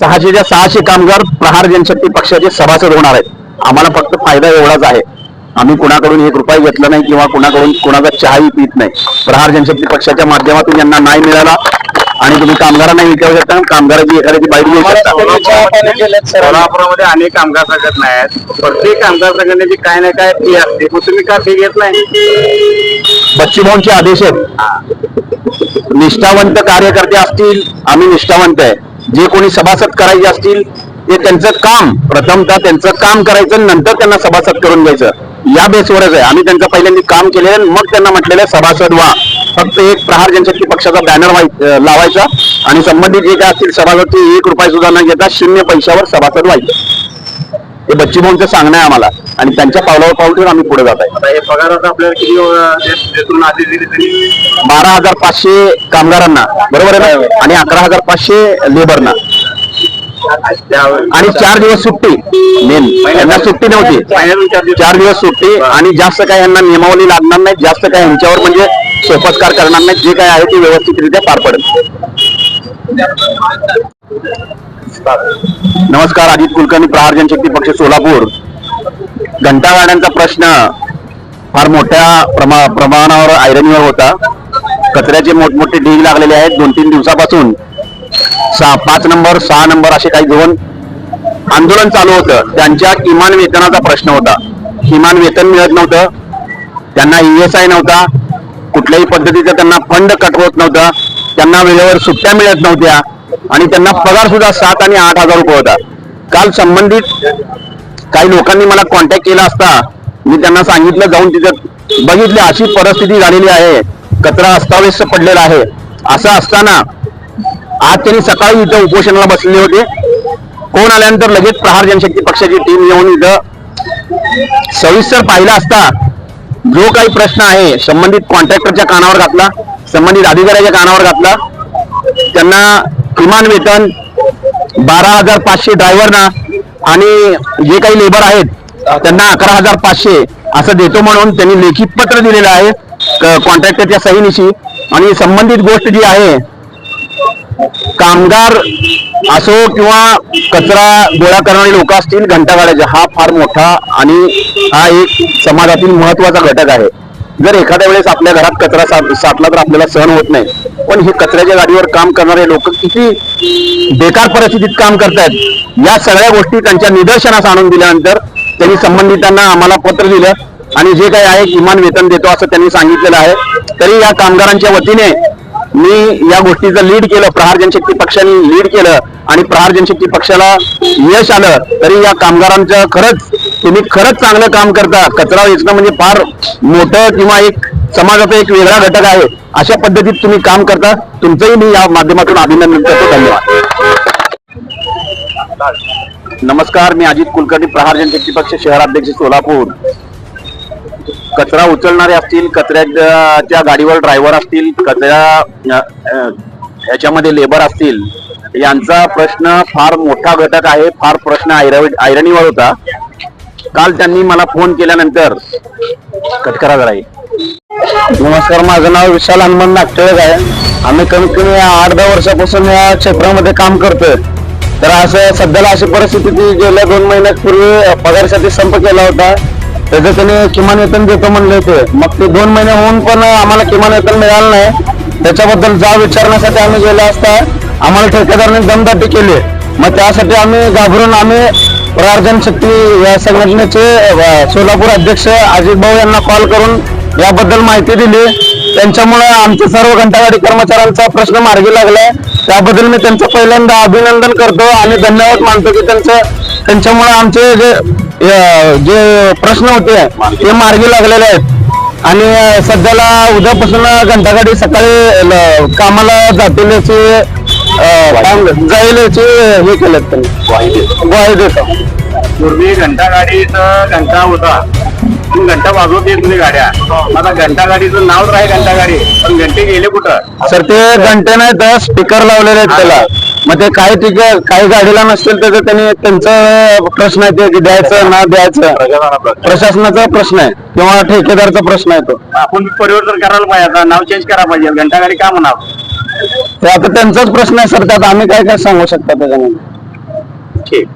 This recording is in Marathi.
सहाशेच्या सहाशे कामगार प्रहार जनशक्ती पक्षाचे सभासद होणार आहेत. आम्हाला फक्त फायदा एवढाच आहे. आम्ही कुणाकडून एक रुपया घेतला नाही किंवा कुणाकडून कुणाचा चहाही पित नाही. प्रहार जनशक्ती पक्षाच्या माध्यमातून यांना नाही मिळाला आणि तुम्ही कामगारांना विचारू शकता कामगाराची एखाद्याची बाईट घेऊ शकता. सोलापुरामध्ये अनेक कामगार संघटना आहेत. प्रत्येक कामगार संघटनेची काय ना काय फी असते. मग तुम्ही का फी घेत नाही? बच्चूभाऊंचे आदेश आहेत. निष्ठावंत कार्यकर्ते असतील आम्ही निष्ठावंत आहे. जे कोणी सभासद करायचे असतील ते त्यांचं काम प्रथमतः त्यांचं काम करायचं नंतर त्यांना सभासद करून घ्यायचं. या बेसवरच आहे. आम्ही त्यांचं पहिल्यांदा काम केले मग त्यांना म्हटलेलं सभासद व्हा. फक्त एक प्रहार जनशक्ती पक्षाचा बॅनर लावायचा आणि संबंधित जे काय असतील सभासद ते एक रुपया सुद्धा न घेता शून्य पैशावर सभासद व्हायचं. हे बच्चूभाऊंचं सांगणं आहे आम्हाला. आणि त्यांच्या पावलावर पाऊल ठेवून आम्ही पुढे जात आहे. आता हे पगार आता आपल्याला किती दिली बारा हजार पाचशे कामगारांना बरोबर आहे ना? आणि अकरा हजार पाचशे लेबरना. आणि चार दिवस सुट्टी मेन. यांना सुट्टी नव्हती. महिन्यातून चार दिवस चार दिवस सुट्टी आणि जास्त काय यांना नियमावली लागणार नाही जास्त काय यांच्यावर म्हणजे सोपस्कार करणार नाही जे काय आहे ते व्यवस्थितरित्या पार पडेल. नमस्कार. अजित कुलकर्णी प्रहार जनशक्ती पक्ष सोलापूर. घंटागाड्यांचा प्रश्न फार मोठ्या प्रमा प्रमाणावर आयरनीवर होता. कचऱ्याचे मोठमोठे ढीग लागलेले आहेत. दोन तीन दिवसापासून सहा पाच नंबर सहा नंबर असे काही दोन आंदोलन चालू होतं. त्यांच्या किमान वेतनाचा प्रश्न होता. किमान वेतन मिळत नव्हतं. त्यांना ईएसआय नव्हता. कुठल्याही पद्धतीचा त्यांना फंड कट होत नव्हता. त्यांना वेळेवर सुट्ट्या मिळत नव्हत्या. आणि त्यांना पगार सुद्धा सात आणि आठ हजार रुपये होता काल संबंधित काही लोकांनी मला कॉन्टॅक्ट केला असता मी त्यांना सांगितलं जाऊन तिथं बघितलं अशी परिस्थिती झालेली आहे. कचरा अस्ताव्यस्त पडलेला आहे. असं असताना आज त्यांनी सकाळी इथं उपोषणाला बसले होते. कोण आल्यानंतर लगेच प्रहार जनशक्ती पक्षाची टीम येऊन इथं सविस्तर पाहिला असता जो काही प्रश्न आहे संबंधित कॉन्ट्रॅक्टरच्या कानावर घातला संबंधित अधिकाऱ्याच्या कानावर घातला त्यांना किमान वेतन बारा हजार पाचशे ड्रायव्हरना आणि जे काही लेबर आहेत त्यांना अकरा हजार पाचशे असं देतो म्हणून त्यांनी लेखी पत्र दिलेलं आहे कॉन्ट्रॅक्टरच्या सहीनिशी. आणि संबंधित गोष्ट जी आहे कामगार असो किंवा कचरा गोळा करणारे लोक असतील घंटागाड्याचे हा फार मोठा आणि हा एक समाजातील महत्त्वाचा घटक आहे. जर एखाद्या वेळेस आपल्या घरात कचरा साठला तर आपल्याला सहन होत नाही. पण हे कचऱ्याच्या गाडीवर काम करणारे लोक किती बेकार परिस्थितीत काम करतायत. या सगळ्या गोष्टी त्यांच्या निदर्शनास आणून दिल्यानंतर त्यांनी संबंधितांना आम्हाला पत्र दिलं आणि जे काही आहे किमान वेतन देतो असं त्यांनी सांगितलेलं आहे. तरी या कामगारांच्या वतीने मी या गोष्टीचं लीड केलं प्रहार जनशक्ती पक्षाने लीड केलं आणि प्रहार जनशक्ती पक्षाला यश आलं तरी या कामगारांचं खरंच तुम्ही खरंच चांगलं काम करता. कचरा वेचणं म्हणजे फार मोठं किंवा एक समाजाचा एक वेगळा घटक आहे. अशा पद्धतीत तुम्ही काम करता. तुमचंही मी या माध्यमातून अभिनंदन करतो. धन्यवाद. नमस्कार मी अजित कुलकर्णी प्रहार जनशक्ती पक्ष शहराध्यक्ष सोलापूर. कचरा उचलणारे असतील कचऱ्याच्या गाडीवर ड्रायव्हर असतील कचरा याच्यामध्ये ह्याच्यामध्ये लेबर असतील यांचा प्रश्न फार मोठा घटक आहे. फार प्रश्न आयरणीवर होता. काल त्यांनी मला फोन केल्यानंतर कटकरा जरा नमस्कार माझं नाव विशाल हनुमान नागटेळक आहे. आम्ही कमीत कमी आठ दहा वर्षापासून या क्षेत्रामध्ये काम करतोय. तर असं सध्याला अशी परिस्थिती की गेल्या दोन महिन्यापूर्वी पगारासाठी संप केला होता. त्याचं त्याने किमान वेतन देतो म्हणले होते. मग ते दोन महिने होऊन पण आम्हाला किमान वेतन मिळालं नाही. त्याच्याबद्दल जा विचारण्यासाठी आम्ही गेलो असता आम्हाला ठेकेदाराने दमदाटी केली. मग त्यासाठी आम्ही घाबरून आम्ही प्रार्जन शक्ती या संघटनेचे सोलापूर अध्यक्ष अजित भाऊ यांना कॉल करून याबद्दल माहिती दिली. त्यांच्यामुळे आमच्या सर्व घंटागाडी कर्मचाऱ्यांचा प्रश्न मार्गी लागलाय. त्याबद्दल मी त्यांचं पहिल्यांदा अभिनंदन करतो आणि धन्यवाद मानतो की त्यांचं त्यांच्यामुळे आमचे जे जे प्रश्न होते ते मार्गी लागलेले आहेत. आणि सध्याला उद्यापासून घंटागाडी सकाळी कामाला जातील याची जाईल याची हे केलेत त्यांनी. ग्वाही देतो. पूर्वी घंटा गाडीचं घंटा होता. घंटा वाजवत येत होती गाड्या. आता घंटा गाडीचं नाव आहे घंटा गाडी. पण घंटे गेले कुठं? सर ते घंटे नाही तर स्पीकर लावलेले आहेत त्याला. मग ते काही ठीक काही गाडीला नसतील तर त्यांनी त्यांचा प्रश्न आहे ते की द्यायचं ना द्यायचं. प्रशासनाचा प्रश्न आहे. किंवा ठेकेदारचा प्रश्न आहे तो. आपण परिवर्तन करायला पाहिजे. आता नाव चेंज करायला पाहिजे. घंटा गाडी का म्हणावं? ते आता त्यांचाच प्रश्न आहे सर. त्यात आम्ही काय काय सांगू शकता त्याच्यामध्ये? ठीक.